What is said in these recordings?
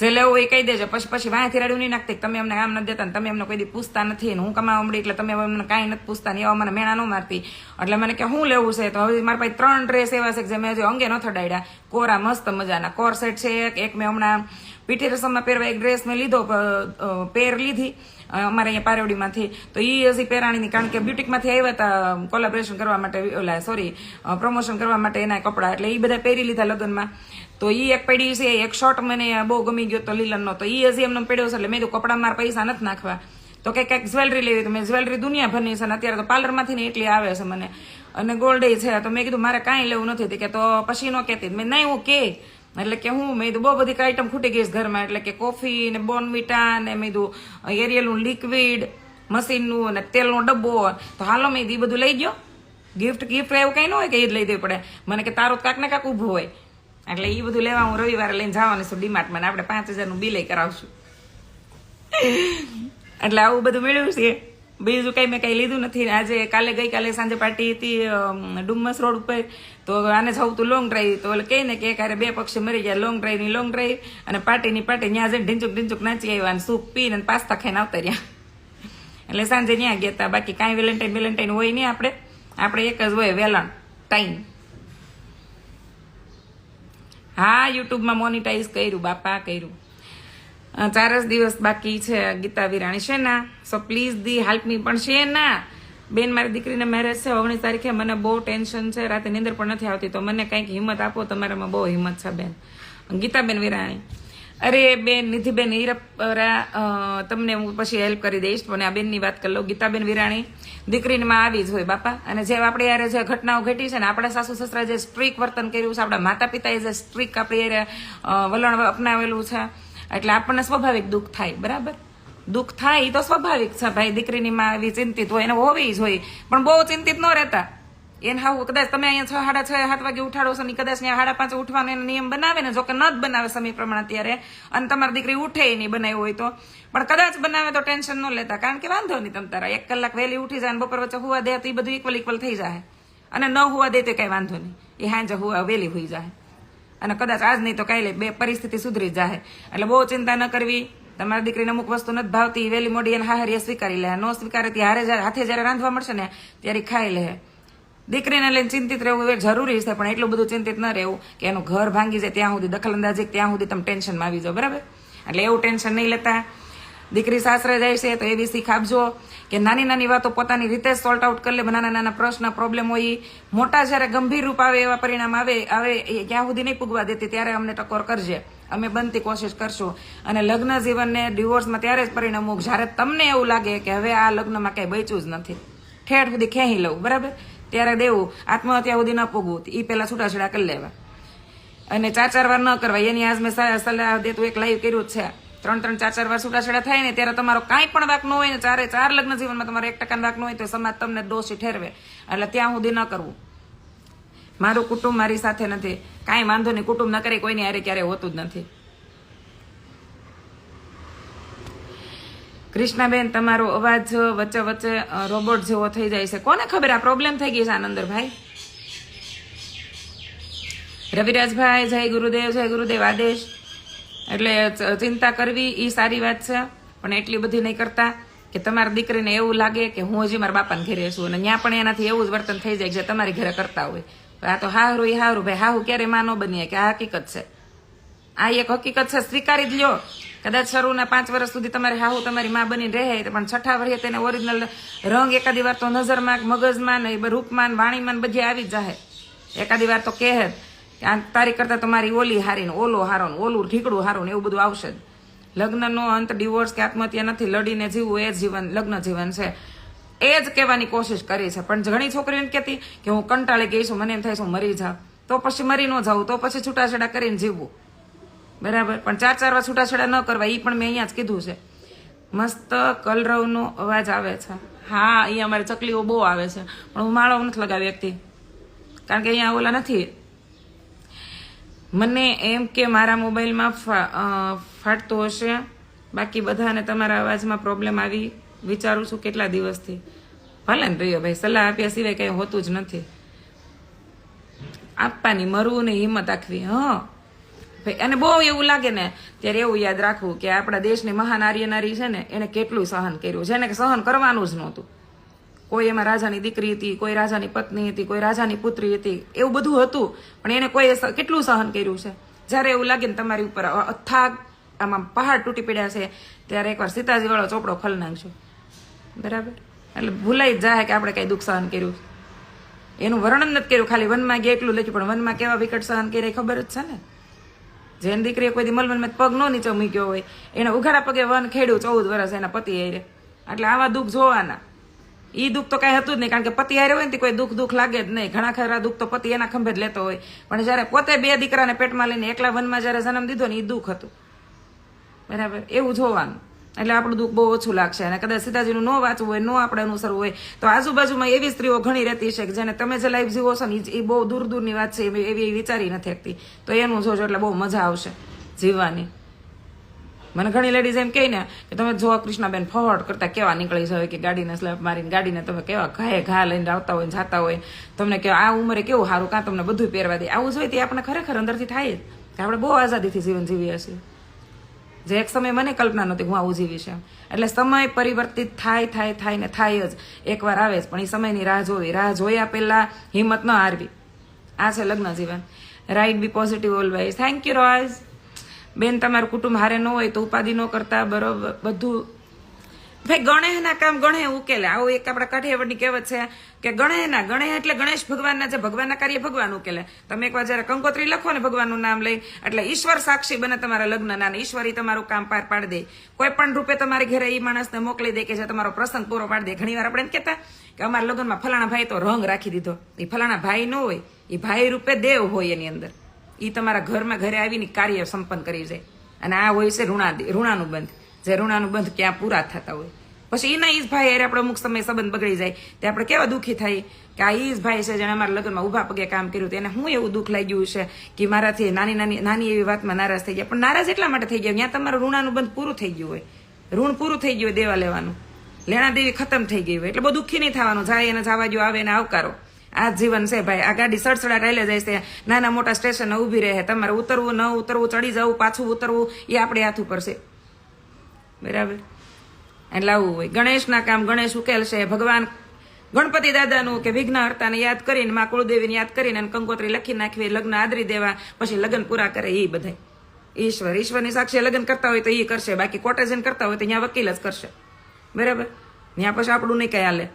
જે લેવું એ કહી દેજો. પછી પછી વાંથી રાડ્યું નહીં નાખતી. તમે અમને આમ નથી દેતા તમે અમને કોઈ દી પૂછતા નથી. હું કમાવા મળી એટલે તમે અમને કાંઈ નથી પૂછતા ને એવા મને મેણા ન મારતી. એટલે મને કે શું લેવું છે? તો હવે મારા પાસે ત્રણ ડ્રેસ એવા છે કે જે મેં હજુ અંગે ન થડાડ્યા કોરા મસ્ત મજાના. કોર સેટ છે એક મેં હમણાં પીટી રસમમાં પહેરવા એક ડ્રેસ મેં લીધો પેર લીધી અમારે અહીંયા પારેવડીમાંથી. તો એ હજી પહેરાણીની કારણ કે બ્યુટિકમાંથી આવ્યા હતા કોલેબરેશન કરવા માટે, ઓલા સોરી પ્રમોશન કરવા માટે એના કપડાં. એટલે એ બધા પહેરી લીધા લગ્નમાં. તો એ એક પડી છે, એક શર્ટ મને બહુ ગમી ગયો તો લીલનનો. તો એ હજી એમને પડ્યો છે એટલે મેં તો કપડાં મારા પૈસા નથી નાખવા. તો કંઈક કંઈક જ્વેલરી લેવી તો મેં જ્વેલરી દુનિયાભરની છે ને અત્યારે તો પાર્લરમાંથી ને એટલી આવે છે મને. અને ગોલ્ડ છે. તો મેં કીધું મારે કાંઈ લેવું નથી. કે તો પછી ન કહેતી. મેં નહીં, હું કે. એટલે કે હું, મેં બહુ બધી આઈટમ ખૂટી ગઈ ઘરમાં. એટલે કે કોફી ને બોર્નવિટા ને મેં કીધું, એરિયલનું લિક્વિડ મશીનનું અને તેલનો ડબ્બો. તો હાલો, મેં એ બધું લઈ ગયો. ગિફ્ટ ગિફ્ટ એવું કંઈ ન હોય કે એ જ લઈ દેવું પડે. મને કે તારો કાંક ને કાંક ઊભું હોય. એટલે એ બધું લેવા હું રવિવારે લઈને જવાની છું ડીમાર્ટમાં આપણે પાંચ હજારનું બિલ કરાવશું. એટલે આવું બધું મેળવ્યું છે. બીજું કંઈ મેં કંઈ લીધું નથી. આજે કાલે ગઈકાલે સાંજે પાર્ટી હતી ડુમ્મસ રોડ ઉપર. તો આને જવું તું લોંગ ડ્રાઈવ તો એટલે કહે ને કે કારે બે પક્ષી મરી ગયા લોંગ ડ્રાઈવની લોંગ ડ્રાઈવ અને પાર્ટીની પાર્ટી. ત્યાં જઈને ઢીંચુક ઢીંચુક નાચી આવ્યા અને સૂપ પીને પાસ્તા ખાઈને આવતા રહ્યા. એટલે સાંજે ત્યાં ગયા હતા બાકી કાંઈ વેલેન્ટાઇન વેલેન્ટાઇન હોય નહીં આપણે. આપણે એક જ હોય વેલણ. ટાઈમ હા, યુટ્યુબમાં મોનિટાઈઝ કર્યું, બાપા કર્યું. ચાર જ દિવસ બાકી છે ગીતા વિરાણી. છે ના? So please the help me પણ ના? બેન, મારી દીકરીને મેરેજ છે, ઓગણીસ તારીખે મને બહુ ટેન્શન છે, રાતે નીંદર પણ નથી આવતી. તો મને કંઈક હિંમત આપો, તમારામાં બહુ હિંમત છે, બેન. ગીતાબેન વિરાણી. અરે, બેન, નિધિબેન હીરપરા તમને હું પછી હેલ્પ કરી દઈશ. પણ આ બેનની વાત કરી લઉં ગીતાબેન વિરાણી દીકરીને માં આવી જ હોય, બાપા. અને જે આપણે યારે જે ઘટનાઓ ઘટી છે ને, આપણા સાસુ સસરા જે સ્ટ્રીક વર્તન કર્યું છે, આપણા માતા પિતાએ જે સ્ટ્રીક આપણે વલણ અપનાવેલું છે, એટલે આપણને સ્વાભાવિક દુઃખ થાય, બરાબર? દુઃખ થાય એ તો સ્વાભાવિક છે, ભાઈ, દીકરીની માં આવી ચિંતિત હોય એને હોવી જ હોય. પણ બહુ ચિંતિત ન રહેતા. એને હાવ, કદાચ તમે અહીંયા છ, સાડા છ, સાત વાગે ઉઠાડો છો ને કદાચ ત્યાં સાડા પાંચ ઉઠવાનો એનો નિયમ બનાવે ને જો કે ન જ બનાવે સમય પ્રમાણે અત્યારે. અને તમારી દીકરી ઉઠે નહીં બનાવ્યું હોય તો. પણ કદાચ બનાવે તો ટેન્શન ન લેતા, કારણ કે વાંધો નહીં તમ તારા. એક કલાક વહેલી ઉઠી જાય ને બપોર વચ્ચે હોવા દે તો એ બધું ઇક્વલ ઇક્વલ થઈ જાય. અને ન હોવા દે તો કઈ વાંધો નહીં. એ હાંજે હોવા વહેલી હોઈ જાય. અને કદાચ આજ નહીં તો કાલે બે પરિસ્થિતિ સુધરી જાય. એટલે બહુ ચિંતા ન કરવી. તમારી દીકરીને અમુક વસ્તુ નથી ભાવતી. વહેલી મોડી એને હાહરીએ સ્વીકારી લે. ન સ્વીકારે ત્યારે હારે હાથે જ્યારે રાંધવા મળશે ને, ત્યારે ખાઈ લે. દીકરીને લઈને ચિંતિત રહેવું એ જરૂરી છે, પણ એટલું બધું ચિંતિત ન રહેવું કે એનું ઘર ભાંગી જાય ત્યાં સુધી દખલઅંદાજી ત્યાં સુધી તમે ટેન્શનમાં આવી જાઓ, બરાબર? એટલે એવું ટેન્શન નહીં લેતા. દીકરી સાસરે જાય છે તો એવી શીખ આપજો કે નાની નાની વાતો પોતાની રીતે સોલ્ટ આઉટ કરી લે, નાના નાના પ્રશ્ન પ્રોબ્લેમ હોય મોટા જ્યારે ગંભીર રૂપ આવે એવા પરિણામ આવે આવે એ ક્યાં સુધી નહીં પૂગવા દેતી, ત્યારે અમને ટકોર કરજે. અમે બનતી કોશિશ કરશું. અને લગ્ન જીવનને ડિવોર્સમાં ત્યારે જ પરિણામ, જ્યારે તમને એવું લાગે કે હવે આ લગ્નમાં કઈ બચ્યું જ નથી, ઠેઠ સુધી ખેંચી લઉં, બરાબર? ત્યારે દેવું, આત્મહત્યા સુધી ન પૂગવું એ પહેલાં છૂટાછેડા કરી લેવા. અને ચાર ચાર વાર ન કરવા એની આજ મેં સલાહ દેતું એક લાઈવ કર્યું છે. ત્રણ ત્રણ ચાર ચાર વાર છૂટાછેડા થાય ને ત્યારે તમારો કાંઈ પણ વાક ન હોય ને, ચારે, ચાર લગ્ન જીવનમાં તમારો એક ટકા વાક ન હોય તો સમાજ તમને દોષી ઠેરવે. એટલે ત્યાં સુધી ન કરવું. મારું કુટુંબ મારી સાથે નથી. કાંઈ વાંધો નહીં. કુટુંબ ન કરે, કોઈની હારે ક્યારે હોતું જ નથી. કૃષ્ણાબેન, તમારો અવાજ વચ્ચે વચ્ચે રોબોટ જેવો થઈ જાય છે. કોને ખબર આ પ્રોબ્લેમ થઈ ગઈ છે, આનંદરભાઈ? રવિરાજભાઈ, જય ગુરુદેવ જય ગુરુદેવ, આદેશ. એટલે ચિંતા કરવી એ સારી વાત છે. પણ એટલી બધી નહીં કરતા કે તમારી દીકરીને એવું લાગે કે હું હજી મારા બાપાને ઘરે છું અને ત્યાં પણ એનાથી એવું જ વર્તન થઈ જાય છે તમારી ઘરે કરતા હોય. આ તો હારું એ હારું ભાઈ, હાહુ ક્યારે માં ન બનીએ, કે આ હકીકત છે. આ એક હકીકત છે, સ્વીકારી જ લ્યો. કદાચ શરૂના પાંચ વર્ષ સુધી તમારે હાહુ તમારી માં બની રહે, પણ છઠ્ઠા વર્ષે તેને ઓરિજિનલ રંગ એકાદી વાર તો નજરમાં, મગજમાં ને રૂપમાં વાણીમાં બધી આવી જાહે. એકાદી વાર તો કહે કે તારી કરતા તમારી ઓલી હારીને, ઓલો હારો ને, ઓલું ઢીકડું હારું ને એવું બધું આવશે જ. લગ્નનો અંત ડિવોર્સ કે આત્મહત્યા નથી, લડીને જીવવું એ જીવન, લગ્ન જીવન છે. એ જ કહેવાની કોશિશ કરી છે. પણ ઘણી છોકરીઓને કહેતી કે હું કંટાળી ગઈ છું, મને એમ થાય છું મરી જાઉં. તો પછી મરી ન જાઉં, તો પછી છૂટાછેડા કરીને જીવવું. બરાબર. પણ ચાર ચાર વાર છૂટાછેડા ન કરવા એ પણ મેં અહીંયા જ કીધું છે. મસ્ત કલરવનો અવાજ આવે છે. હા, અહીંયા અમારે ચકલીઓ બહુ આવે છે. પણ હું માળો નથી લગાવી એકથી કારણ કે અહીંયા ઓલા નથી. મને એમ કે મારા મોબાઈલમાં ફાટતું હશે. બાકી બધાને તમારા અવાજમાં પ્રોબ્લેમ આવી. વિચારું છું કેટલા દિવસથી. ભલે ને રહ્યો ભાઈ સલાહ આપ્યા સિવાય કંઈ હોતું જ નથી. આપવાની મરવું ને હિંમત રાખવી હા. અને બહુ એવું લાગે ને, ત્યારે એવું યાદ રાખવું કે આપણા દેશની મહાન આર્યનારી છે ને, એને કેટલું સહન કર્યું, જેને કે સહન કરવાનું જ નહોતું. કોઈ એમાં રાજાની દીકરી હતી, કોઈ રાજાની પત્ની હતી, કોઈ રાજાની પુત્રી હતી, એવું બધું હતું, પણ એને કોઈ કેટલું સહન કર્યું છે? જ્યારે એવું લાગે ને તમારી ઉપર અથાગ, આમાં પહાડ તૂટી પડ્યા છે, ત્યારે એકવાર સીતાજીવાળો ચોપડો ખલ નાખજો. બરાબર? એટલે ભૂલાઈ જાય કે આપણે કાંઈ દુઃખ સહન કર્યું એનું વર્ણન નથી કર્યું, ખાલી વનમાં ગયા એટલું લખ્યું, પણ વનમાં કેવા વિકટ સહન કર્યા ખબર જ છે ને? જેન દીકરીએ કોઈ દી મલમલમાં પગ નો નીચે મૂક્યો હોય, એને ઉઘાડા પગે વન ખેડ્યું, ચૌદ વર્ષ એના પતિ હારે. એટલે આવા દુઃખ જોવાના. એ દુઃખ તો કાંઈ હતું જ નહીં, કારણ કે પતિ હારે હોય ને કોઈ દુઃખ દુઃખ લાગે જ નહીં. ઘણા ખરા દુઃખ તો પતિ એના ખંભે જ લેતો હોય. પણ જ્યારે પોતે બે દીકરાને પેટમાં લઈને એકલા વનમાં જ્યારે જન્મ દીધો ને એ દુઃખ હતું. બરાબર? એવું જોવાનું. એટલે આપણું દુઃખ બહુ ઓછું લાગશે. અને કદાચ સીતાજીનું ન વાંચવું હોય, ન આપણે અનુસરવું હોય, તો આજુબાજુમાં એવી સ્ત્રીઓ ઘણી રહેતી છે કે જેને તમે જે લાઈફ જીવો છો ને એ બહુ દૂર દૂરની વાત છે, એવી વિચારી નથી શકતી. તો એનું જોજો એટલે બહુ મજા આવશે જીવવાની. મને ઘણી લેડીઝ એમ કહે ને કે તમે જો કૃષ્ણાબેન ફોરવર્ડ કરતા કેવા નીકળી જાય કે ગાડીને સ્લેપ મારીને ગાડીને તમે કેવા ઘાએ ઘા લઈને આવતા હોય જાતા હોય. તમને કે આ ઉંમરે કેવું સારું, કાં તમને બધું પહેરવા દે. આવું જોઈએ તે આપણે ખરેખર અંદરથી થાય જ. આપણે બહુ આઝાદીથી જીવન જીવીએ છીએ. જે એક સમય મને કલ્પના નહોતી હું આવું જીવીશ એમ. એટલે સમય પરિવર્તિત થાય થાય થાય ને થાય જ એકવાર આવે જ. પણ એ સમયની રાહ જોવી. રાહ જોયા પહેલા હિંમત ન હારવી. આ છે લગ્ન જીવન. Right be positive always thank you રોયઝ બેન, તમારું કુટુંબ હારે ન હોય તો ઉપાધિ ન કરતા બરોબર બધું ભાઈ ગણેહના કામ ગણેશ ઉકેલે આવું એક આપણા કાઠિયાવાડની કહેવત છે કે ગણેહના ગણેશ એટલે ગણેશ ભગવાનના જે ભગવાનના કાર્ય ભગવાન ઉકેલે. તમે એકવાર જયારે કંકોત્રી લખો ને ભગવાનનું નામ લઈ, એટલે ઈશ્વર સાક્ષી બને તમારા લગ્નના અને ઈશ્વર તમારું કામ પાર પાડી દે. કોઈ પણ રૂપે તમારી ઘરે એ માણસને મોકલી દે કે જે તમારો પ્રસંગ પૂરો પાડી દે. ઘણી વાર આપણે એમ કહેતા કે અમારા લગ્નમાં ફલાણા ભાઈ તો રંગ રાખી દીધો. એ ફલાણા ભાઈ ન હોય એ ભાઈ રૂપે દેવ હોય એની અંદર. એ તમારા ઘરમાં ઘરે આવીને કાર્ય સંપન્ન કરી જાય. અને આ હોય છે ઋણા ઋણાનું બંધ જે ઋણાનું બંધ ક્યાં પૂરા થતા હોય. પછી એના ઈજ ભાઈ હારે આપણે અમુક સમય સંબંધ બગડી જાય. તે આપણે કેવા દુઃખી થાય? કે આ ઈજ ભાઈ છે જેણે અમારા લગ્નમાં ઊભા પગે કામ કર્યું તેને હું એવું દુઃખ લાગ્યું છે કે મારાથી નાની નાની નાની એવી વાતમાં નારાજ થઈ ગયા. પણ નારાજ એટલા માટે થઈ ગયા ત્યાં તમારું ઋણાનું બંધ પૂરું થઈ ગયું હોય. ઋણ પૂરું થઈ ગયું હોય દેવા લેવાનું. લેણા દેવી ખતમ થઈ ગઈ હોય. એટલે બહુ દુઃખી નહીં થવાનું. જાય એને જવા જો આવે એને આવકારો. આ જીવન છે ભાઈ. આ ગાડી સડસડા રેલે જાય છે. નાના મોટા સ્ટેશન ઊભી રહે તમારે ઉતરવું, ન ઉતરવું, ચડી જવું, પાછું ઉતરવું, એ આપણે હાથ ઉપર છે. બરાબર? એટલે આવું હોય. ગણેશના કામ ગણેશ ઉકેલશે ભગવાન ગણપતિ દાદાનું કે વિઘ્નહર્તાને યાદ કરીને, માં કુળદેવીને યાદ કરીને અને કંકોત્રી લખી નાખવી, લગ્ન આદરી દેવા, પછી લગ્ન પૂરા કરે એ બધાય. ઈશ્વર, ઈશ્વરની સાક્ષી લગ્ન કરતા હોય તો એ કરશે. બાકી કોટેજન કરતા હોય તો ત્યાં વકીલ જ કરશે. બરાબર? ત્યાં પછી આપણું નહીં કઈ હાલે.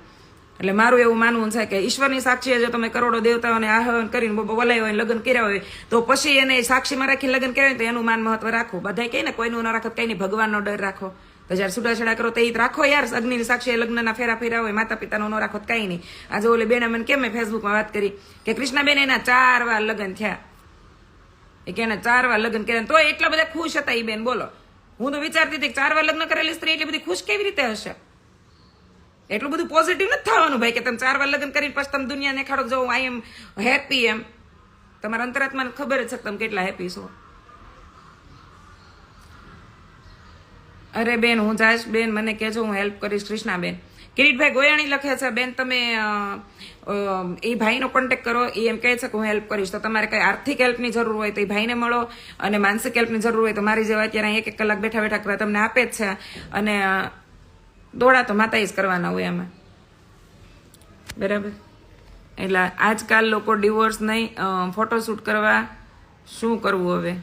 એટલે મારું એવું માનવું છે કે ઈશ્વરની સાક્ષી જો તમે કરોડો દેવતાઓને આહવાન કરીને બોબો બોલાયો હોય લગ્ન કર્યા હોય, તો પછી એને સાક્ષીમાં રાખી લગ્ન કર્યા હોય તો એનું માન મહત્વ રાખવું બધા કહે ને, કોઈનું ન રાખો કઈ નહીં, ભગવાનનો ડર રાખો. તો જયારે છૂટાછેડા કરો તો રાખો યાર, અગ્નિની સાક્ષી લગ્નના ફેરા ફેરા હોય માતા પિતાનો ન રાખો કઈ નહીં. આજે ઓલે બેન મને કેમ મેં ફેસબુકમાં વાત કરી કે કૃષ્ણાબેન એના ચાર વાર લગ્ન થયા. એ કે એને ચાર વાર લગ્ન કર્યા તો એટલા બધા ખુશ હતા એ બેન, બોલો. હું તો વિચારતી હતી ચાર વાર લગ્ન કરેલી સ્ત્રી એટલી બધી ખુશ કેવી રીતે હશે? એટલું બધું પોઝિટિવ નથી થવાનું ભાઈ, કે તમે ચાર વાર લગ્ન કરીને પછી તમે દુનિયાને ખાડો જો આઈ એમ હેપી એમ. તમારા અંતરાત્માને ખબર જ છે તમે કેટલા હેપી છો. અરે બેન, હું જાશ બેન, મને કહેજો, હું હેલ્પ કરીશ કૃષ્ણાબેન. કિરીટભાઈ ગોયાણી લખે છે, બેન, તમે એ ભાઈનો કોન્ટેક્ટ કરો. એ એમ કહે છે કે હું હેલ્પ કરીશ. તો તમારે કંઈ આર્થિક હેલ્પની જરૂર હોય તો એ ભાઈને મળો અને માનસિક હેલ્પની જરૂર હોય તો મારી જેવા અત્યારે એક એક કલાક બેઠા બેઠા કરવા તમને આપે જ છે. અને દોડા તો માતા જ કરવાના હોય એમાં બરાબર? એટલે આજકાલ લોકો ડિવોર્સ નહીં ફોટોશૂટ કરવા શું કરવું હવે?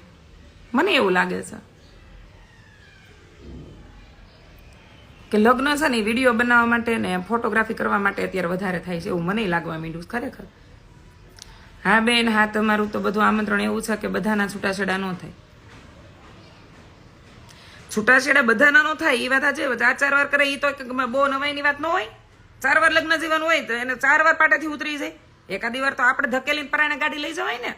મને એવું લાગે છે. કે લગ્ન છે ને વીડિયો બનાવવા માટે ને ફોટોગ્રાફી કરવા માટે અત્યારે વધારે થાય છે એવું મને લાગવા માંડ્યું ખરેખર. હા બેન, હા, તમારું તો બધું આમંત્રણ એવું છે કે બધાના છૂટાછેડા ન થાય. છૂટાછેડા બધાના ન થાય એ વાત આજે ચાર ચાર વાર કરે એ તો બહુ નવાઈની વાત ન હોય. ચાર વાર લગ્ન જીવન હોય તો એને ચાર વાર પાટેથી ઉતરી જાય. એકાદી વાર તો આપણે ધકેલીને પરાણે ગાડી લઈ જવાય ને.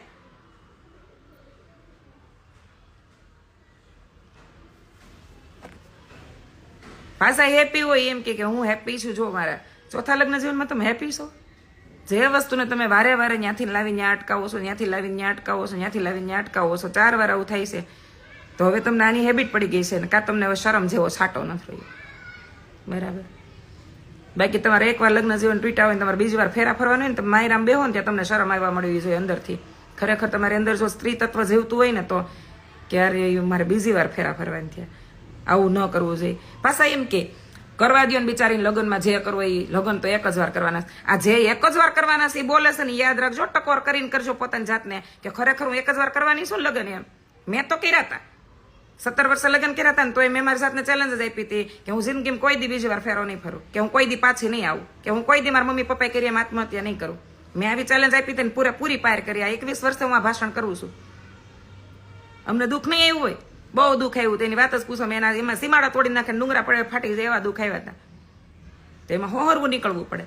પાછા હેપી હોય એમ કે હું હેપી છું, જો મારા ચોથા લગ્ન જીવનમાં તમે હેપી છો? જે વસ્તુને તમે વારે વારે ત્યાંથી લાવીને અટકાવો છો ત્યાંથી લાવીને અટકાવો છો ત્યાંથી લાવીને અટકાવો છો, ચાર વાર આવું થાય છે. તો હવે તમને આની હેબિટ પડી ગઈ છે ને કાં તમને હવે શરમ જેવો છાંટો નથી રહ્યો બરાબર. બાકી તમારે એકવાર લગ્ન જીવન પીટા હોય ને તમારે બીજી વાર ફેરા ફરવાનું હોય ને તમે માયરામ બેહો ને ત્યાં તમને શરમ આવવા મળવી જોઈએ અંદરથી. ખરેખર તમારી અંદર જો સ્ત્રી તત્વ જીવતું હોય ને તો ક્યારે મારે બીજી વાર ફેરા ફરવાની થયા. આવું ન કરવું જોઈએ. પાછા એમ કે, કરવા દો ને બિચારીને લગ્નમાં જે કરવું એ લગ્ન તો એક જ વાર કરવાના આ જે એક જ વાર કરવાના છે એ બોલે છે ને યાદ રાખજો, ટકોર કરીને કરજો પોતાની જાતને. કે ખરેખર હું એક જ વાર કરવાની છું લગ્ન એમ. મેં તો કર્યા હતા સત્તર વર્ષે લગ્ન કર્યા હતા ને તોય મેં મારી સાથે ચેલેન્જ આપી હતી કે હું જિંદગીમાં કોઈ દી બીજી વાર ફેરો નહીં ફરું, કે હું કોઈ દી પાછી નહીં આવું, કે હું કોઈ દી મારા મમ્મી પપ્પાએ કરી એમ આત્મહત્યા નહીં કરું. મેં આવી ચેલેન્જ આપી હતી ને પૂરે પૂરી પાર કરી. આ એકવીસ વર્ષે હું આ ભાષણ કરું છું. અમને દુઃખ નહીં આવ્યું હોય? બહુ દુઃખ આવ્યું. તેની વાત જ પૂછો. મેં એના એમાં સીમાડા તોડી નાખે ડુંગરા પડે ફાટી જાય એવા દુઃખ આવ્યા હતા તો એમાં હોહરવું નીકળવું પડે.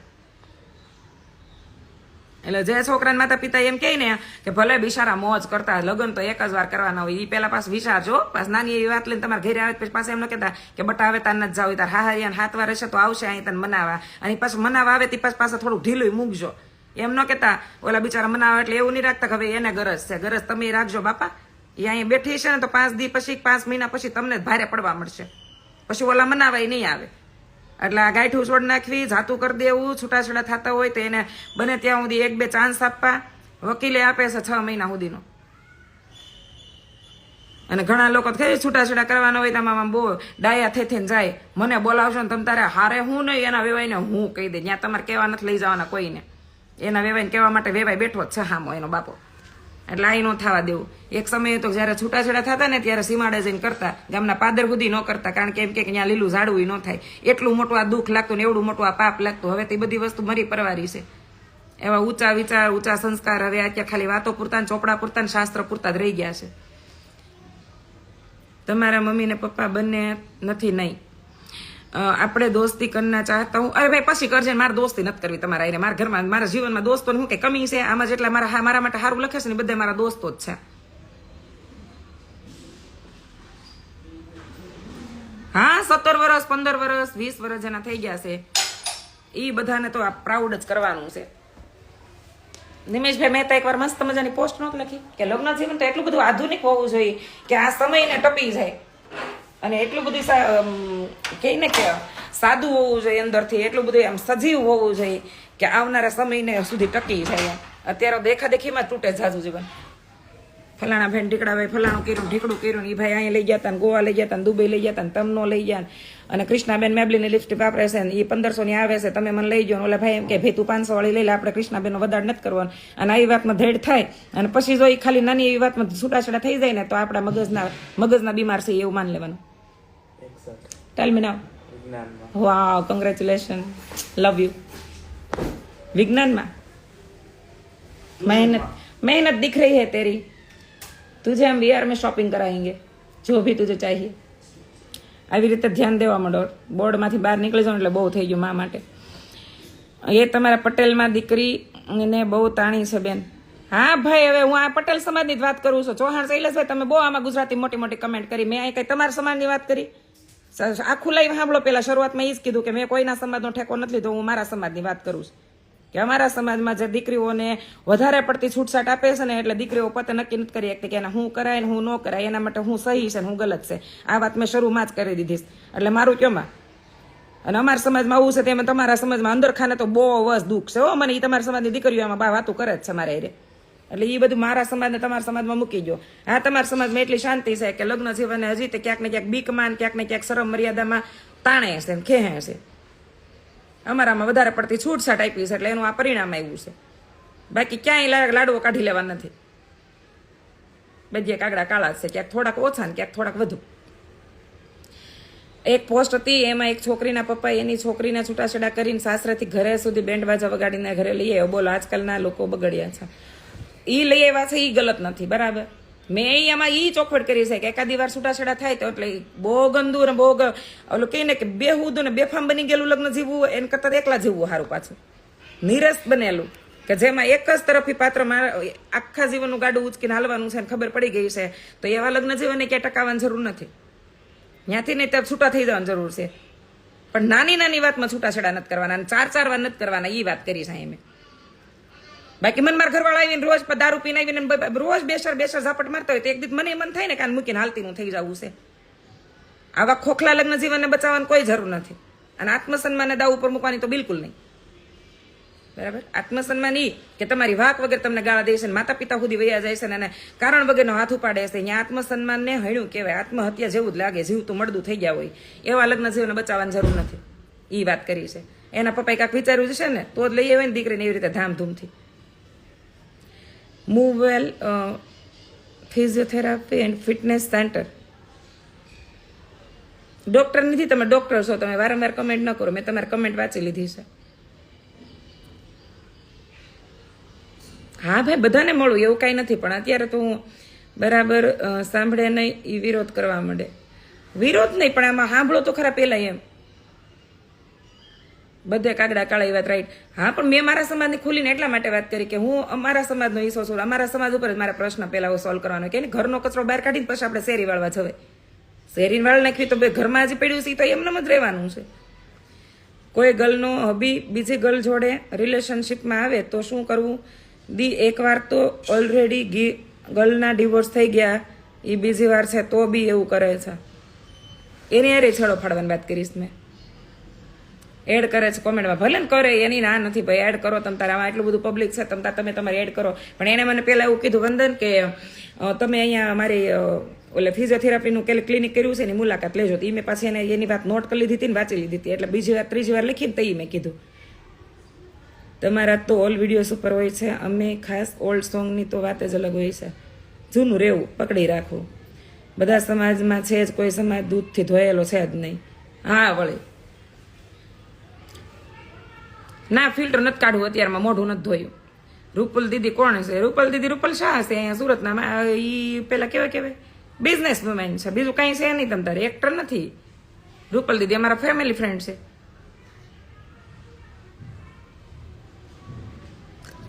એટલે જે છોકરાના માતા પિતા એમ કહે ને કે ભલે બિચારા મોજ કરતા, લગ્ન તો એક જ વાર કરવાના હોય એ પેલા પાસ વિચારજો પાસ નાની એવી વાત લઈને તમારા ઘરે આવે પછી પાસે એમ ન કહેતા કે બટા હવે તાર નથી જાવ, તાર હાહરિયાને હાથ વાર હશે તો આવશે અહીં તને મનાવા અને પાછું મનાવા આવે તે પાછું પાછા થોડુંક ઢીલું મૂકજો. એમ ન કહેતા, ઓલા બિચારા મનાવા એટલે એવું નહીં રાખતા કે હવે એને ગરજ છે. ગરજ તમે રાખજો બાપા. એ અહીં બેઠી છે ને તો પાંચ દી પછી, પાંચ મહિના પછી તમને જ ભારે પડવા મળશે. પછી ઓલા મનાવાય નહીં આવે. એટલે આ ગાંઠું છોડ નાખવી જાતું કરી દેવું, છૂટાછેડા થતા હોય તો એને બને ત્યાં સુધી એક બે ચાન્સ આપવા. વકીલે આપે છે છ મહિના સુધીનો. અને ઘણા લોકો કઈ છૂટાછેડા કરવાના હોય તમામ બહુ ડાયા થઈ થઈને જાય. મને બોલાવશો ને તમે તારે હારે હું નહીં, એના વેવાઈને હું કહી દે. ત્યાં તમારે કહેવા નથી લઈ જવાના કોઈને. એના વેવાઈને કહેવા માટે વેવાય બેઠો જ છે હામો એનો બાપો. એટલે આ ન થવા દેવું. એક સમયે તો જ્યારે છૂટાછેડા થતા ને ત્યારે સીમાડે જઈને કરતા. ગામના પાદર સુધી ન કરતા, કારણ કે એમ કે ત્યાં લીલું ઝાડવું ન થાય. એટલું મોટું આ દુઃખ લાગતું ને એવડું મોટું આ પાપ લાગતું. હવે તે બધી વસ્તુ મરી પરવારી છે. એવા ઊંચા વિચાર, ઊંચા સંસ્કાર હવે અત્યારે ખાલી વાતો પૂરતા ચોપડા પૂરતા શાસ્ત્ર પૂરતા જ રહી ગયા છે. તમારા મમ્મી ને પપ્પા બંને નથી નહીં. આપણે દોસ્તી કરના ચાહતા હું. અરે ભાઈ પછી કરજે મારે દોસ્તી નથી કરવી તમારા એને મારા ઘરમાં મારા જીવનમાં દોસ્તો શું કે કમી છે? આમાં જેટલા મારા હા, મારા માટે સારું લખે છે ને બધા મારા દોસ્તો જ છે. હા સત્તર વર્ષ પંદર વર્ષ વીસ વર્ષ જેના થઈ ગયા છે. એ બધાને તો આ પ્રાઉડ જ કરવાનું છે. નિમેશભાઈ મહેતા એકવાર મસ્ત મજાની પોસ્ટ નહોતી લખી કે લગ્ન જીવન તો એટલું બધું આધુનિક હોવું જોઈએ કે આ સમયને ટપી જાય. અને એટલું બધું કહે ને કે સાદું હોવું જોઈએ અંદરથી, એટલું બધું આમ સજીવ હોવું જોઈએ કે આવનારા સમયને સુધી ટકી જાય અત્યારે દેખાદેખીમાં તૂટે જાજુ જીવન. ફલાણા ભાઈ ઢીકડા ફલાણું કર્યું, ઢીકડું કર્યું એ ભાઈ અહીંયા લઈ ગયા હતા ગોવા લઈ ગયા હતા દુબઈ લઈ ગયા હતા તમનો લઈ ગયા અને કૃષ્ણાબેન મેબલીની લિપસ્ટિક વાપરે છે એ પંદરસો ની આવે છે, તમે મને લઈ જાઓ ઓલા ભાઈ એમ કે ભાઈ તું પાંચસો વાળી લઈ લે, આપણે કૃષ્ણાબેનનો વધારે નથી કરવાનો. અને આવી વાતમાં ધેડ થાય. અને પછી જો એ ખાલી નાની એવી વાતમાં છૂટાછેડા થઈ જાય ને, તો આપણા મગજના મગજના બીમાર છે એવું માન લેવાનું. ટેલ મી નાવ વિજ્ઞાનમાં વાવ કોંગ્રેચ્યુલેશન લવ યુ विज्ञान में मेहनत मेहनत दिख रही है तेरी तुझे हम वीआर में शॉपिंग कराएंगे जो भी तुझे चाहिए આવી રીતે ધ્યાન દેવા માંડો બોર્ડમાંથી બહાર નીકળી જાઓ એટલે બહુ થઈ ગયું મા માટે એ તમારા પટેલમાં દીકરી ને બહુ તાણી છે બેન હા ભાઈ હવે હું આ પટેલ સમાજની જ વાત કરું છું ચૌહાણ શૈલેષભાઈ તમે બહુ આમાં ગુજરાતી મોટી મોટી કમેન્ટ કરી મેં અહીં કઈ તમારા સમાજની વાત કરી સ- આખું લાઈવ સાંભળો પેલા શરૂઆતમાં એ જ કીધું કે મેં કોઈના સમાજનો ઠેકો નથી લીધો, હું મારા સમાજની વાત કરું છું. કે અમારા સમાજમાં જે દીકરીઓને વધારે પડતી છૂટછાટ આપે છે ને એટલે દીકરીઓ પોતે નક્કી નથી કરી શકતી કે એને હું કરાય ને હું ન કરાય, એના માટે હું સહી છે ને હું ગલત છે. આ વાત મેં શરૂમાં જ કરી દીધી એટલે મારું કેમાં અને અમારા સમાજમાં આવું છે તેમાં તમારા સમાજમાં અંદર ખાને તો બહુ જ દુઃખ છે. હો, મને એ તમારા સમાજની દીકરીઓ આમાં બા વાતું કરે જ છે મારે હારે. એટલે એ બધું મારા સમાજને તમારા સમાજમાં મૂકી દો હા, તમારા સમાજમાં એટલી શાંતિ છે કે લગ્ન જીવન હજી તે ક્યાંક ને ક્યાંક બીકમાં ક્યાંક ને ક્યાંક શરમ મર્યાદામાં તાણે હશે ને ખેહે છે અમારામાં વધારે પડતી છૂટછાટ આપી છે એટલે એનું આ પરિણામ આવ્યું છે. બાકી ક્યાંય લાડવો કાઢી લેવા નથી. બધી કાગડા કાળા છે, ક્યાંક થોડાક ઓછા ને ક્યાંક થોડાક વધુ. એક પોસ્ટ હતી, એમાં એક છોકરીના પપ્પા એની છોકરીના છૂટાછેડા કરીને સાસરેથી ઘરે સુધી બેન્ડ બાજા વગાડીને ઘરે લઈ આવ્યો. બોલો, આજકાલના લોકો બગડ્યા છે. ઈ લઈ આવ્યા છે એ ગલત નથી, બરાબર? મેં એમાં ઈ ચોખવટ કરી છે કે એકાદી વાર છૂટાછેડા થાય તો એટલે બહુ ગંદુ ને બહુ ઓલું કહે ને કે બેહુદ ને બેફામ બની ગયેલું લગ્ન જીવવું એને કરતાં એકલા જીવવું સારું પાછું. નીરસ બનેલું. કે જેમાં એક જ તરફી પાત્ર આખા જીવનનું ગાડું ઉચકીને હાલવાનું છે ખબર પડી ગઈ છે, તો એવા લગ્ન જીવનને ક્યાં ટકાવવાની જરૂર નથી. ત્યાંથી નહીં ત્યાં છૂટા થઈ જવાની જરૂર છે. પણ નાની નાની વાતમાં છૂટાછેડા નથી કરવાના અને ચાર ચાર વાર નથી કરવાના એ વાત કરી છે મેં બાકી મન મારા ઘરવાળા આવીને રોજ દારૂ પીને આવીને રોજ બેસર બેસર ઝાપટ મારતા હોય તો એક દિવસ મને મન થાય ને કાન મૂકીને હાલતી હું થઈ જવું છે. આવા ખોખલા લગ્ન જીવનને બચાવવાની કોઈ જરૂર નથી. અને આત્મસન્માનને દાવ ઉપર મૂકવાની તો બિલકુલ નહીં. બરાબર? આત્મસન્માન ઈ કે તમારી વાક વગર તમને ગાળા દે છે માતા પિતા સુધી વૈયા જાય છે અને કારણ વગરનો હાથ ઉપાડે છે. ત્યાં આત્મસન્માનને હણ્યું કહેવાય. આત્મહત્યા જેવું જ લાગે. જીવ તો મળદું થઈ ગયા હોય. એવા લગ્ન જીવને બચાવવાની જરૂર નથી. એ વાત કરી છે. એના પપ્પાએ કાંઈક વિચાર્યું છે ને? તો જ લઈ આવે ને દીકરીને એવી રીતે ધામધૂમથી. Move well physiotherapy and fitness centre doctor નથી, તમે ડોક્ટર છો, તમે વારંવાર કમેન્ટ ન કરો. મેં તમારી કમેન્ટ વાંચી લીધી છે. હા ભાઈ, બધાને મળું, એવું કાંઈ નથી, પણ અત્યારે તો હું બરાબર સાંભળે નહીં એ વિરોધ કરવા માંડે. વિરોધ નહીં, પણ આમાં સાંભળો તો ખરા પહેલાં એમ. બધે કાગડા કાળા એ વાત રાઈટ હા, પણ મેં મારા સમાજની ખુલીને એટલા માટે વાત કરી કે હું અમારા સમાજનો હિસ્સો છું. અમારા સમાજ ઉપર જ મારા પ્રશ્ન પહેલા સોલ્વ કરવાનો. કે ઘરનો કચરો બહાર કાઢીને પછી આપણે શેરી વાળવા જવે શેરી વાળ નાખવી તો ભાઈ ઘરમાં જ પડ્યું છે તો એમને જ રહેવાનું છે. કોઈ ગર્લનો હબી બીજી ગર્લ જોડે રિલેશનશીપમાં આવે તો શું કરવું? દી એકવાર તો ઓલરેડી ગી ગર્લના ડિવોર્સ થઈ ગયા. એ બીજી વાર છે તો બી એવું કરે છે. એની અરે છેડો ફાડવાની વાત કરીશ મેં. એડ કરે છે કોમેન્ટમાં ભલે કરે, એની ના નથી, ભાઈ એડ કરો, તમે તારા એટલું બધું પબ્લિક છે, તમે તમે તમારે એડ કરો. પણ એને મને પહેલાં એવું કીધું વંદન કે તમે અહીંયા મારી એટલે ફિઝિયોથેરાપીનું કે ક્લિનિક કર્યું છે એની મુલાકાત લેજો. તો એ મેં પાછી એને એની વાત નોટ કરી લીધી હતી ને, વાંચી લીધી હતી. એટલે બીજી વાર ત્રીજી વાર લખીને તઈ મેં કીધું. તમારા તો ઓલ વીડિયો ઉપર હોય છે. અમે ખાસ ઓલ્ડ સોંગની તો વાત જ અલગ હોય છે. જૂનું રહેવું, પકડી રાખવું. બધા સમાજમાં છે જ, કોઈ સમાજ દૂધથી ધોયેલો છે જ નહીં. હા, વળી. ના ફિલ્ટર નથી કાઢવું અત્યારમાં, મોઢું નથી ધોયું. રૂપલ દીદી કોણ છે રૂપલ દીદી રૂપલ શાહ હશે અહીંયા સુરતના એ પેલા કેવાય કેવાય? બિઝનેસ વુમેન છે. બીજું કાંઈ છે નહીં તમ તારે. એક્ટર નથી. રૂપલ દીદી અમારા ફેમિલી ફ્રેન્ડ છે.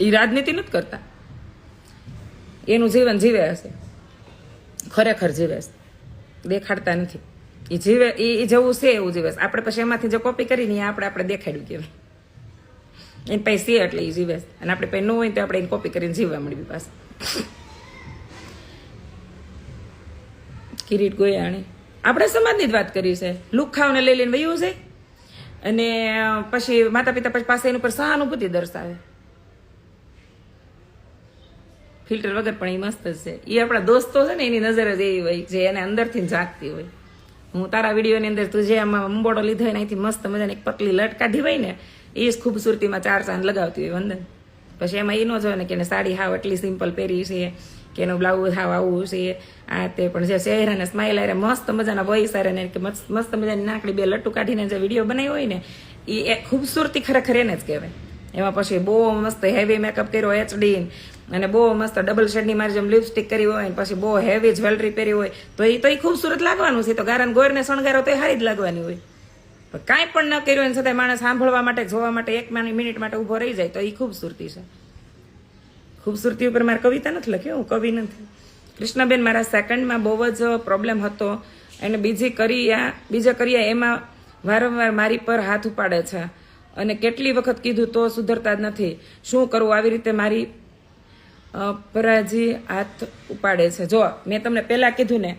એ રાજનીતિ નથી કરતા. એનું જીવન જીવે હશે. ખરેખર જીવે હશે. દેખાડતા નથી. એ જીવે એ જેવું છે એવું જીવે આપણે પછી એમાંથી જે કોપી કરીને આપણે આપણે દેખાડ્યું કહેવાય એને પૈસી એટલે એ જીવે અને આપણે પાસે ન હોય તો આપણે એને કોપી કરીને જીવવા મળવી પાસે કિરીટ ગોયાણી આપણે સમાજની જ વાત કરી છે લુખાવને લઈ લઈને વયું છે અને પછી માતા પિતા પછી પાસે એની ઉપર સહાનુભૂતિ દર્શાવે ફિલ્ટર વગર પણ એ મસ્ત જ છે એ આપણા દોસ્તો છે ને એની નજર જ એવી હોય જે એને અંદરથી જાગતી હોય હું તારા વિડીયોની અંદર તું જે આમાં મુંબોડો લીધો હોય ને અહીંથી મસ્ત મજાની એક પતલી લટ કાઢી હોય ને એ જ ખૂબસૂરતીમાં ચાર ચાંદ લગાવતી હોય, વંદન. પછી એમાં એ ન જોવે ને કે એને સાડી હાવ એટલી સિમ્પલ પહેરી છે, કે એનું બ્લાઉઝ હાવ આવું છે. આ તે પણ જે ચહેરાને સ્માઇલ આવે મસ્ત મજાના વોઇસ આરે ને કે મસ્ત મજાની નાકડી બે લટ્ટુ કાઢીને જે વીડિયો બનાવ્યો હોય ને એ ખૂબસૂરતી ખરેખર એને જ કહેવાય. એમાં પછી બહુ મસ્ત હેવી મેકઅપ કર્યો એચડી અને બહુ મસ્ત ડબલ શેડની મારી જેમ લિપસ્ટિક કરી હોય ને, પછી બહુ હેવી જ્વેલરી પહેરી હોય, તો એ તો એ ખૂબસૂરત લાગવાનું છે. તો ગારાને ગોરને શણગારો તો એ સારી જ લાગવાની હોય. કાંઈ પણ ન કર્યું, એને છતાં માણસ સાંભળવા માટે, જોવા માટે, એક મિનિટ માટે ઊભો રહી જાય, તો એ ખૂબસૂરતી છે. ખૂબસૂરતી ઉપર મારે કવિતા નથી લખી, હું કવિ નથી. કૃષ્ણબેન મારા સેકન્ડમાં બહુ જ પ્રોબ્લેમ હતો. એને બીજી કર્યા, બીજા કર્યા એમાં વારંવાર મારી પર હાથ ઉપાડે છે. અને કેટલી વખત કીધું તો સુધરતા જ નથી. શું કરવું આવી રીતે મારી પરાજી હાથ ઉપાડે છે. જો, મેં તમને પહેલાં કીધું ને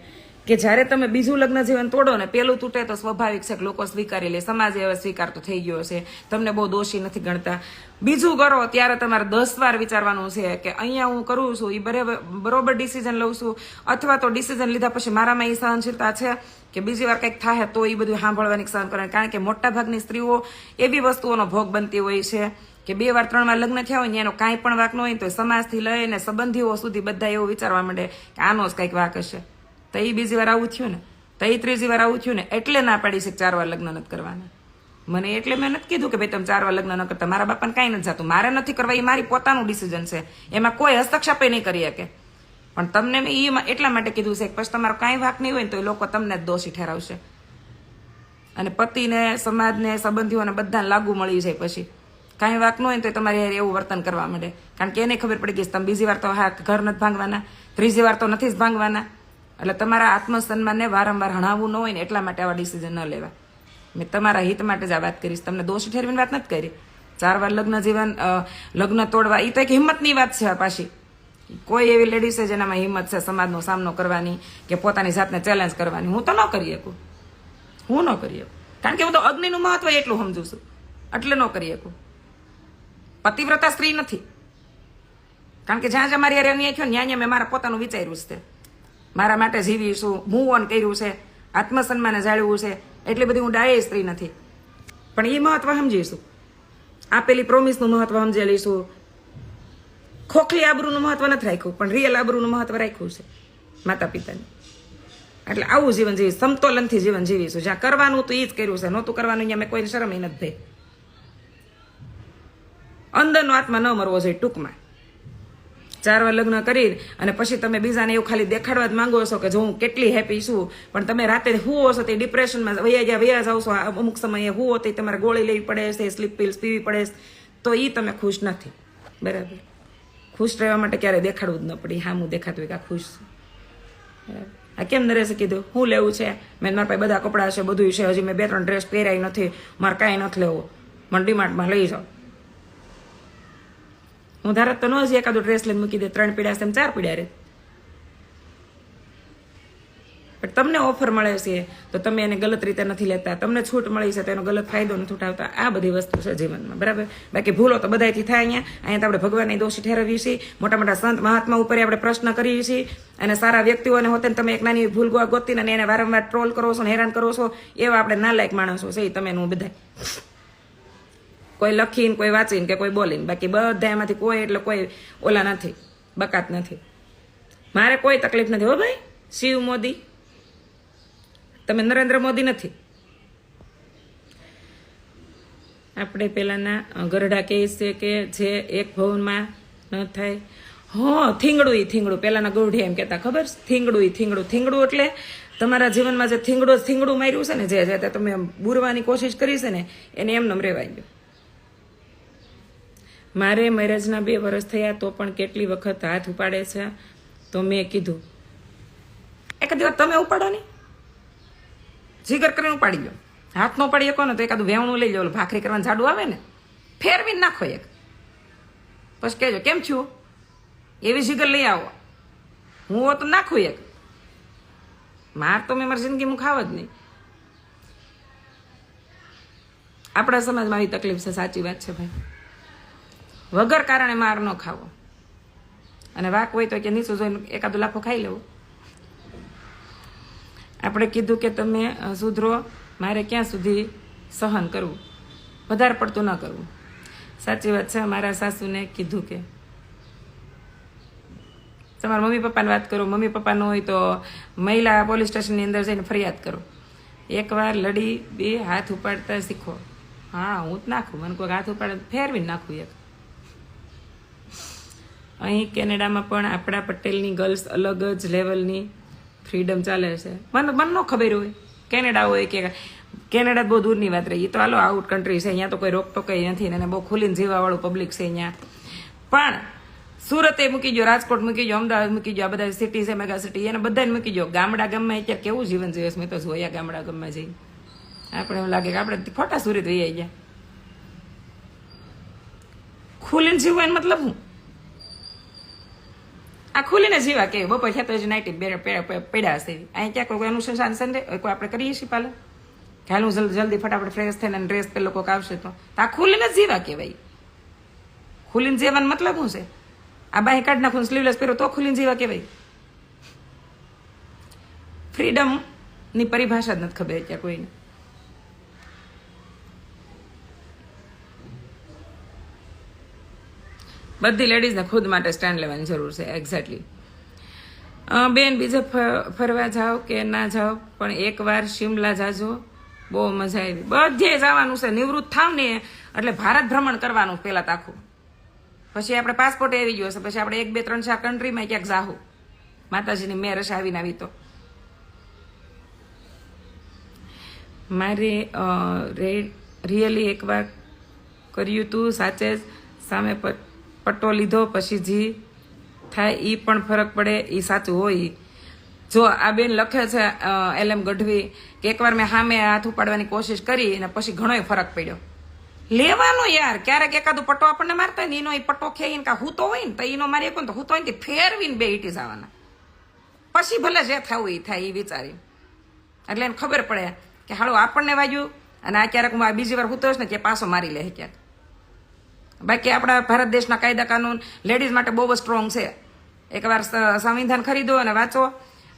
કે જ્યારે તમે બીજું લગ્ન જીવન તોડો ને પેલું તૂટે તો સ્વાભાવિક છે કે લોકો સ્વીકારી લે. સમાજે હવે સ્વીકારતો થઈ ગયો છે. તમને બહુ દોષી નથી ગણતા. બીજું કરો, ત્યારે તમારે દસ વાર વિચારવાનું છે કે અહીંયા હું કરું છું એ બરાબર બરોબર ડિસિઝન લઉં છું. અથવા તો ડિસિઝન લીધા પછી મારામાં એ સહનશીલતા છે કે બીજી વાર કંઈક થાય તો એ બધું સાંભળવાની સહન કરવાની કારણ કે મોટા ભાગની સ્ત્રીઓ એવી વસ્તુઓનો ભોગ બનતી હોય છે કે બે વાર, ત્રણ વાર લગ્ન થયા હોય ને એનો કાંઈ પણ વાક ન હોય તો સમાજથી લઈને સંબંધીઓ સુધી બધા એવું વિચારવા માંડે કે આનો જ કંઈક વાક હશે. તો એ બીજી વાર આવું થયું ને તો એ ત્રીજી વાર આવું થયું ને, એટલે ના પાડી છે ચાર વાર લગ્ન નથી કરવાના. મને એટલે મેં નથી કીધું કે ભાઈ તમે ચાર વાર લગ્ન ન કરતા, મારા બાપાને કાંઈ નથી જતું. મારે નથી કરવા, એ મારી પોતાનું ડિસિઝન છે. એમાં કોઈ હસ્તક્ષેપ નહીં કરી શકે. પણ તમને મેં એ એટલા માટે કીધું છે કે પછી તમારો કાંઈ વાક નહીં હોય ને તો એ લોકો તમને જ દોષી ઠેરાવશે. અને પતિને, સમાજને, સંબંધીઓને બધાને લાગુ મળી જાય પછી. કાંઈ વાક ન હોય તો તમારે એવું વર્તન કરવા માંડે. કારણ કે એને ખબર પડી ગઈ તમે બીજી વાર તો હા, ઘર નથી ભાંગવાના, ત્રીજી વાર તો નથી જ ભાંગવાના. એટલે તમારા આત્મસન્માનને વારંવાર હણાવવું ન હોય ને એટલા માટે આવા ડિસિઝન ન લેવા મેં તમારા હિત માટે જ આ વાત કરીશ તમને દોષ ઠેરવીને વાત નથી કરી. ચાર વાર લગ્ન જીવન લગ્ન તોડવા એ તો એક હિંમતની વાત છે પાછી. કોઈ એવી લેડીઝ છે જેનામાં હિંમત છે સમાજનો સામનો કરવાની, કે પોતાની જાતને ચેલેન્જ કરવાની. હું તો ન કરી શકું. હું ન કરી શકું. કારણ કે હું તો અગ્નિનું મહત્વ એટલું સમજુ છું. એટલે ન કરી શકું. પતિવ્રતા સ્ત્રી નથી. કારણ કે જ્યાં જ્યાં મારી હારે અન્યાય થયો ત્યાં ત્યાં મેં મારા પોતાનું વિચાર્યું છે. મારા માટે જીવીશું મૂવ ઓન કર્યું છે, આત્મસન્માને જાળવવું છે, એટલી બધી હું ડાય સ્ત્રી નથી. પણ એ મહત્વ સમજીશું. આપેલી પ્રોમિસનું મહત્વ સમજી લઈશું ખોખલી આબરૂનું મહત્વ નથી રાખ્યું, પણ રિયલ આબરૂનું મહત્વ રાખ્યું છે માતા પિતાને એટલે આવું જીવન જીવીશ સમતોલનથી જીવન જીવીશું. જ્યાં કરવાનું તો એ જ કર્યું છે, નહોતું કરવાનું અહીંયા મેં કોઈને શરમ નથી થઈ અંદરનો આત્મા ન મરવો જોઈએ ટૂંકમાં. ચાર વાર લગ્ન કરી અને પછી તમે બીજાને એવું ખાલી દેખાડવા જ માંગો છો કે જો હું કેટલી હેપી છું, પણ તમે રાતે હુઓ છો, તે ડિપ્રેશનમાં વૈયા ગયા વૈયા જાઓ છો અમુક સમયે હુઓ તે તમારે ગોળી લેવી પડે છે સ્લીપ પિલ્સ પીવી પડે તો એ તમે ખુશ નથી. બરાબર. ખુશ રહેવા માટે ક્યારે દેખાડવું જ ન પડે હા હું દેખાતું કે આ ખુશ છું. બરાબર. આ કેમ નરેશે કીધું? હું લેવું છે? મેં મારા પાસે બધા કપડાં છે બધું છે, હજી મેં બે ત્રણ ડ્રેસ પહેરાય નથી, મારે કાંઈ નથી લેવું. મને ડીમાર્ટમાં લઈ જાઓ. હું ધારત તો ન જ એકાદો ડ્રેસ લઈને મૂકી દે, ત્રણ પીડા છે ચાર પીડા રે. પણ તમને ઓફર મળે છે, તો તમે એને ગલત રીતે નથી લેતા. તમને છૂટ મળી છે, તો એનો ગલત ફાયદો નથી ઉઠાવતા. આ બધી વસ્તુ છે જીવનમાં, બરાબર? બાકી ભૂલો તો બધાથી થાય અહીંયા. અહીંયા તો આપણે ભગવાનની દોષી ઠેરવીએ છીએ. મોટા મોટા સંત મહાત્મા ઉપર આપણે પ્રશ્ન કરીએ છીએ. અને સારા વ્યક્તિઓને હોતે તમે એક નાની ભૂલ ગો- ગોતીને અને એને વારંવાર ટ્રોલ કરો છો હેરાન કરો છો, એવા આપણે નાલાયક માણસો છે. તમે હું બધા કોઈ લખીને, કોઈ વાંચીને કે કોઈ બોલીને. બાકી બધા એમાંથી કોઈ એટલે કોઈ ઓલા નથી, બકાત નથી. મારે કોઈ તકલીફ નથી. હો ભાઈ, શિવ મોદી. તમે નરેન્દ્ર મોદી નથી. આપણે પેલાના ગરડા કહે છે કે જે એક ભવનમાં ન થાય. હો થીંગડું ઈ થીંગડું. પેલાના ગૌઢિયા એમ કહેતા, ખબર? છે? થીંગડું. ઈ થીંગડું થીંગડું એટલે તમારા જીવનમાં જે થીંગડું થીંગડું માર્યું છે ને, જે જે તમે બુરવાની કોશિશ કરી છે ને, એને એમ નમ રહેવાઈ ગયો. મારે મેરેજના બે વર્ષ થયા તો પણ કેટલી વખત હાથ ઉપાડે છે? તો મેં કીધું એક દિવસ તમે ઉપાડો નહીં જીગર કરીને ઉપાડી ગયો. હાથ નો પડી શકો ને તો એકાદું વેવણું લઈ લો ભાખરી કરવાનું ઝાડું આવે ને, ફેરવીને નાખો એક. પછી કહેજો, કેમ છું? એવી જીગર લઈ આવો. હું હો તો નાખું એક. માર તો મેં મારી જિંદગીમાં ખાવ જ નહીં. આપણા સમાજમાં આવી તકલીફ છે, સાચી વાત છે ભાઈ. વગર કારણે માર ન ખાવો. અને વાક હોય તો કે નીચું જોઈને એકાદું લાખો ખાઈ લેવું. આપણે કીધું કે તમે સુધરો, મારે ક્યાં સુધી સહન કરવું? વધારે પડતું ન કરવું. સાચી વાત છે, મારા સાસુને કીધું કે, તમારા મમ્મી પપ્પાની વાત કરો, મમ્મી પપ્પા ન હોય તો મહિલા પોલીસ સ્ટેશનની અંદર જઈને ફરિયાદ કરો. એકવાર લડી, બે, હાથ ઉપાડતા શીખો. હા, હું જ નાખું. મને કોઈ હાથ ઉપાડે ફેરવીને નાખું એક. અહીં કેનેડામાં પણ આપણા પટેલની ગર્લ્સ અલગ જ લેવલની ફ્રીડમ ચાલે છે. મને મને ન ખબર હોય. કેનેડા હોય કે કેનેડા બહુ દૂરની વાત રહી. તો હાલો આઉટ કન્ટ્રી છે. અહીંયા તો કોઈ રોકટોક નથી ને બહુ ખુલીને જીવાવાળું પબ્લિક છે અહીંયા. પણ સુરતે મૂકી ગયો રાજકોટ મૂકી ગયો અમદાવાદ મૂકી ગયો આ બધા સિટી છે મેગા સિટી એને બધાને મૂકી ગયો ગામડા ગામમાં અત્યારે કેવું જીવન જીવે છે? મેં તો જોયા ગામડા ગામમાં જઈ આપણે એવું લાગે કે આપણે ખોટા સુરત વહી ગયા. ખુલીને જીવવું મતલબ હું આ ખુલીને જીવા કે બપોર તો જ નાઇટી પડ્યા હશે. અહીં ક્યાં કોઈ અનુસંધાન સંડે, કોઈ આપણે કરીએ છીએ પાલન? હાલ હું જલ્દી ફટાફટ ફ્રેશ થઈને ડ્રેસ પેલો કોઈક આવશે તો. તો આ ખુલીને જીવા કહેવાય. ખુલીને જીવવાનો મતલબ શું છે? આ બાહી કાઢ નાખું સ્લીવલેસ પહેરો તો ખુલીને જીવા કહેવાય. ફ્રીડમની પરિભાષા જ નથી ખબર અત્યારે કોઈને. બધી લેડીઝને ખુદ માટે સ્ટેન્ડ લેવાની જરૂર છે એક્ઝેક્ટલી બેન, બીજે ફરવા જાઓ કે ના જાઓ, પણ એકવાર શિમલા જાજો. બહુ મજા આવી. બધે જવાનું છે, નિવૃત્ત થાવ ને, એટલે ભારત ભ્રમણ કરવાનું પહેલાં તાખું. પછી આપણે પાસપોર્ટ આવી ગયો છે, પછી આપણે એક, બે, ત્રણ, ચાર કન્ટ્રીમાં ક્યાંક જાહું. માતાજીની મેર હશે આવીને આવી તો. મારે રિયલી એકવાર કર્યું તું સાચે જ સામે પ- પટ્ટો લીધો, પછી જી થાય એ પણ ફરક પડે એ સાચું હોય. જો આ બેન લખે છે એલ એમ ગઢવી, કે એકવાર મેં સામે હાથ ઉપાડવાની કોશિશ કરી અને પછી ઘણોય ફરક પડ્યો. લેવાનો યાર, ક્યારેક એકાદો પટ્ટો આપણને મારતા હોય ને, એનો એ પટ્ટો ખેઈને કાં હું તો હોય ને, તો એનો મારી એક તો હું તો હોય ને ફેરવીને બે ઈટી જવાના. પછી ભલે જે થવું એ થાય એ વિચારી એટલે એને ખબર પડે કે હાલો આપણને વાગ્યું, અને આ ક્યારેક હું આ બીજી વાર હું તો ને, કે પાછો મારી લે ક્યાંક. બાકી આપણા ભારત દેશના કાયદા કાનૂન લેડીઝ માટે બહુ જ સ્ટ્રોંગ છે. એકવાર સંવિધાન ખરીદો અને વાંચો,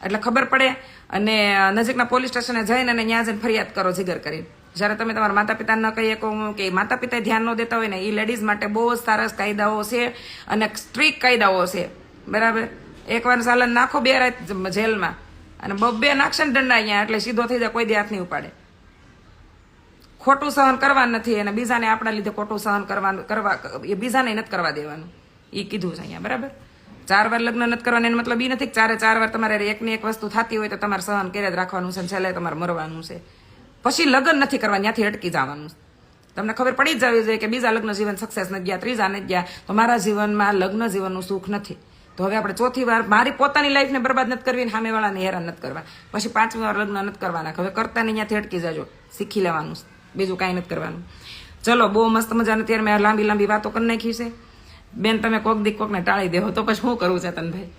એટલે ખબર પડે અને નજીકના પોલીસ સ્ટેશને જઈને અને ત્યાં જઈને ફરિયાદ કરો જીગર કરીને જ્યારે તમે તમારા માતા પિતાને ન કહી શકો કે માતા પિતાએ ધ્યાન ન દેતા હોય ને એ લેડીઝ માટે બહુ જ સરસ કાયદાઓ છે અને સ્ટ્રીક કાયદાઓ છે. બરાબર? એકવાર સાલન નાખો બે રાત જેલમાં. અને બબ્બે નાખશે ને દંડા અહીંયા, એટલે સીધો થઈ જાય, કોઈ દી નહીં ઉપાડે. ખોટું સહન કરવાનું નથી અને બીજાને આપણા લીધે ખોટું સહન કરવાનું, કરવા, એ બીજાને નથી કરવા દેવાનું. એ કીધું છે અહીંયા, બરાબર? ચાર વાર લગ્ન નથી કરવાનું, એનો મતલબ એ નથી ચારે ચાર વાર તમારે એકની એક વસ્તુ થતી હોય તો તમારે સહન કર્યા જ રાખવાનું છે છેલ્લે તમારે મરવાનું છે. પછી લગ્ન નથી કરવા, ત્યાંથી અટકી જવાનું તમને ખબર પડી જ જવી જોઈએ કે બીજા લગ્ન જીવન સક્સેસ નથી ગયા, ત્રીજા નથી ગયા, તો મારા જીવનમાં લગ્ન જીવનનું સુખ નથી. તો હવે આપણે ચોથી વાર મારી પોતાની લાઈફને બરબાદ નથી કરવી સામેવાળાને હેરાન નથી કરવા. પછી પાંચમી વાર લગ્ન નથી કરવાના, હવે કરતા નહીં ત્યાંથી અટકી જજો, શીખી લેવાનું છે. બીજું કાંઈ નથી કરવાનું. ચલો, બહુ મસ્ત મજાને અત્યારે મેં લાંબી લાંબી વાતો કરી નાખી છે. બેન, તમે કોક દી કોકને ટાળી દેહો. તો પછી શું કરવું છે તનભાઈ?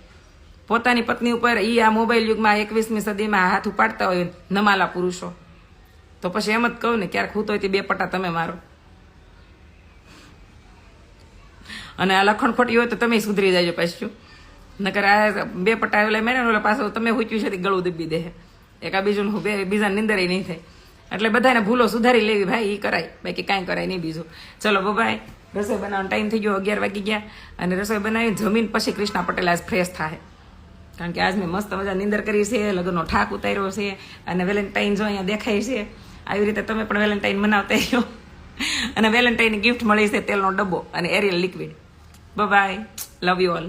પોતાની પત્ની ઉપર ઈ આ મોબાઈલ યુગમાં એકવીસમી સદીમાં હાથ ઉપાડતા હોય નમાલા પુરુષો. તો પછી એમ જ કહું ને, ક્યારેક હું તો બે પટ્ટા તમે મારો. અને આ લખણ ખોટી હોય તો તમે સુધરી જાજો પાછું નકર આ બે પટ્ટા એટલે મેં ઓલા પાછો તમે હુચ્યું છે ગળું દબી દે એક આ બીજું બે બીજા નિંદર નહીં થાય. એટલે બધાને ભૂલો સુધારી લેવી ભાઈ એ કરાય. બાકી કાંઈ કરાય નહીં બીજું. ચલો બાય રસોઈ બનાવવાનો ટાઈમ થઈ ગયો, અગિયાર વાગી ગયા. અને રસોઈ બનાવી જમીન પછી કૃષ્ણા પટેલ આજ ફ્રેશ થાય કારણ કે આજ મેં મસ્ત મજા નિંદર કરી છે, લગ્નનો ઠાક ઉતાર્યો છે, અને વેલેન્ટાઇન જો અહીંયા દેખાય છે. આવી રીતે તમે પણ વેલેન્ટાઇન મનાવતા રહ્યો અને વેલેન્ટાઇન ગિફ્ટ મળી છે તેલનો ડબ્બો અને Ariel liquid bye love you all